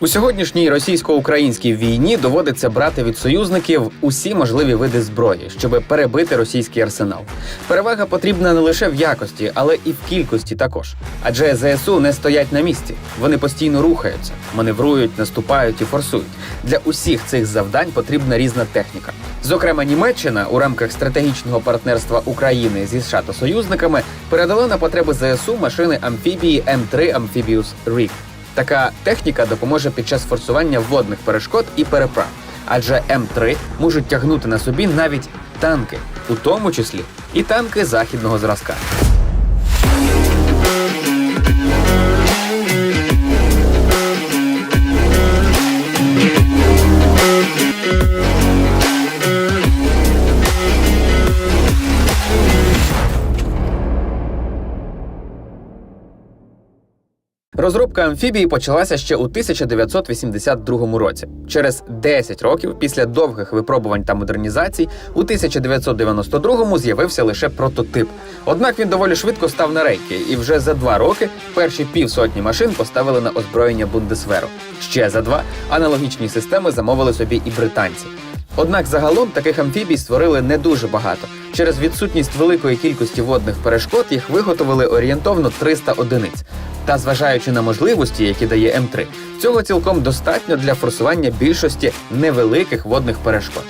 У сьогоднішній російсько-українській війні доводиться брати від союзників усі можливі види зброї, щоб перебити російський арсенал. Перевага потрібна не лише в якості, але і в кількості також. Адже ЗСУ не стоять на місці. Вони постійно рухаються, маневрують, наступають і форсують. Для усіх цих завдань потрібна різна техніка. Зокрема, Німеччина у рамках стратегічного партнерства України зі США та союзниками передала на потреби ЗСУ машини амфібії М3 Amphibious Rig. Така техніка допоможе під час форсування водних перешкод і переправ, адже М3 можуть тягнути на собі навіть танки, у тому числі і танки західного зразка. Розробка амфібії почалася ще у 1982 році. Через 10 років після довгих випробувань та модернізацій, у 1992-му з'явився лише прототип. Однак він доволі швидко став на рейки, і вже за два роки перші півсотні машин поставили на озброєння Бундесверу. Ще за два аналогічні системи замовили собі і британці. Однак загалом таких амфібій створили не дуже багато. Через відсутність великої кількості водних перешкод їх виготовили орієнтовно 300 одиниць. Та зважаючи на можливості, які дає М3, цього цілком достатньо для форсування більшості невеликих водних перешкод.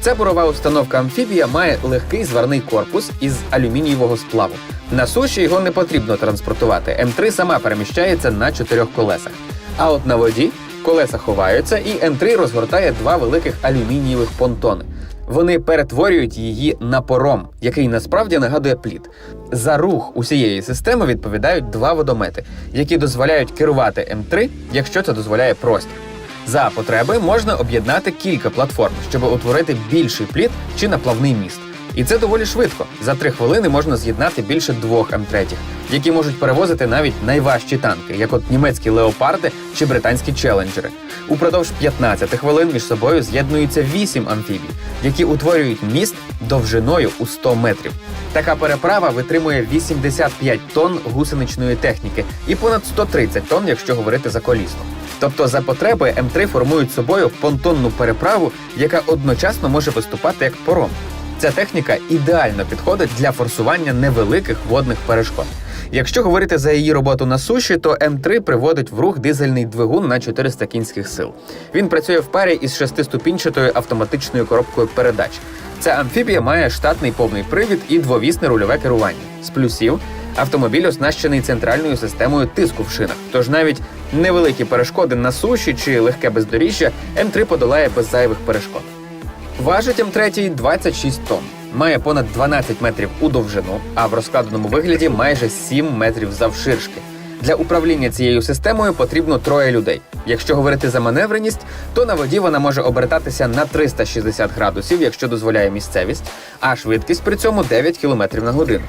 Ця бурова установка амфібія має легкий зварний корпус із алюмінієвого сплаву. На суші його не потрібно транспортувати. М3 сама переміщається на чотирьох колесах. А от на воді колеса ховаються, і М3 розгортає два великих алюмінієвих понтони. Вони перетворюють її на пором, який насправді нагадує плід. За рух усієї системи відповідають два водомети, які дозволяють керувати М3, якщо це дозволяє простір. За потреби можна об'єднати кілька платформ, щоб утворити більший плід чи наплавний міст. І це доволі швидко. За три хвилини можна з'єднати більше двох М3, які можуть перевозити навіть найважчі танки, як от німецькі леопарди чи британські челенджери. Упродовж 15 хвилин між собою з'єднуються 8 амфібій, які утворюють міст довжиною у 100 метрів. Така переправа витримує 85 тонн гусеничної техніки і понад 130 тонн, якщо говорити за колісно. Тобто за потреби М3 формують собою понтонну переправу, яка одночасно може виступати як пором. Ця техніка ідеально підходить для форсування невеликих водних перешкод. Якщо говорити за її роботу на суші, то М3 приводить в рух дизельний двигун на 400 кінських сил. Він працює в парі із шестиступінчатою автоматичною коробкою передач. Ця амфібія має штатний повний привід і двовісне рульове керування. З плюсів автомобіль оснащений центральною системою тиску в шинах. Тож навіть невеликі перешкоди на суші чи легке бездоріжжя М3 подолає без зайвих перешкод. Важить М3 26 тонн. Має понад 12 метрів у довжину, а в розкладеному вигляді майже 7 метрів завширшки. Для управління цією системою потрібно троє людей. Якщо говорити за маневреність, то на воді вона може обертатися на 360 градусів, якщо дозволяє місцевість, а швидкість при цьому 9 км на годину.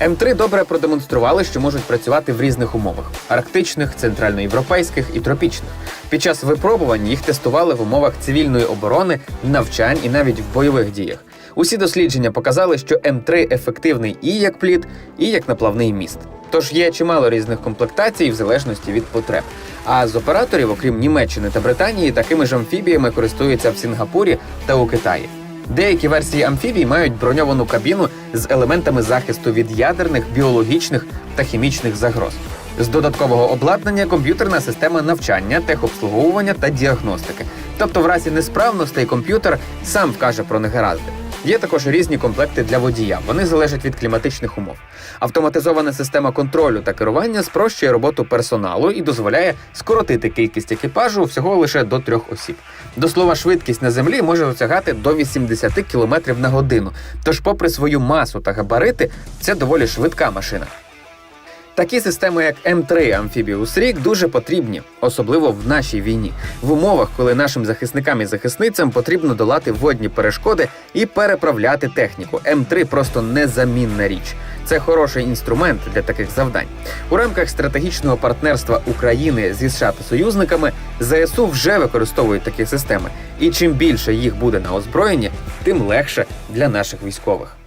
М3 добре продемонстрували, що можуть працювати в різних умовах: арктичних, центральноєвропейських і тропічних. Під час випробувань їх тестували в умовах цивільної оборони, навчань і навіть в бойових діях. Усі дослідження показали, що М3 ефективний і як плід, і як наплавний міст. Тож є чимало різних комплектацій в залежності від потреб. А з операторів, окрім Німеччини та Британії, такими ж амфібіями користуються в Сінгапурі та у Китаї. Деякі версії амфібій мають броньовану кабіну з елементами захисту від ядерних, біологічних та хімічних загроз. З додаткового обладнання комп'ютерна система навчання, техобслуговування та діагностики. Тобто, в разі несправностей комп'ютер сам вкаже про негаразди. Є також різні комплекти для водія. Вони залежать від кліматичних умов. Автоматизована система контролю та керування спрощує роботу персоналу і дозволяє скоротити кількість екіпажу всього лише до трьох осіб. До слова, швидкість на землі може досягати до 80 км на годину. Тож, попри свою масу та габарити, це доволі швидка машина. Такі системи, як М3 Amphibious Rig, дуже потрібні, особливо в нашій війні, в умовах, коли нашим захисникам і захисницям потрібно долати водні перешкоди і переправляти техніку. М3 просто незамінна річ. Це хороший інструмент для таких завдань. У рамках стратегічного партнерства України зі США та союзниками ЗСУ вже використовують такі системи. І чим більше їх буде на озброєнні, тим легше для наших військових.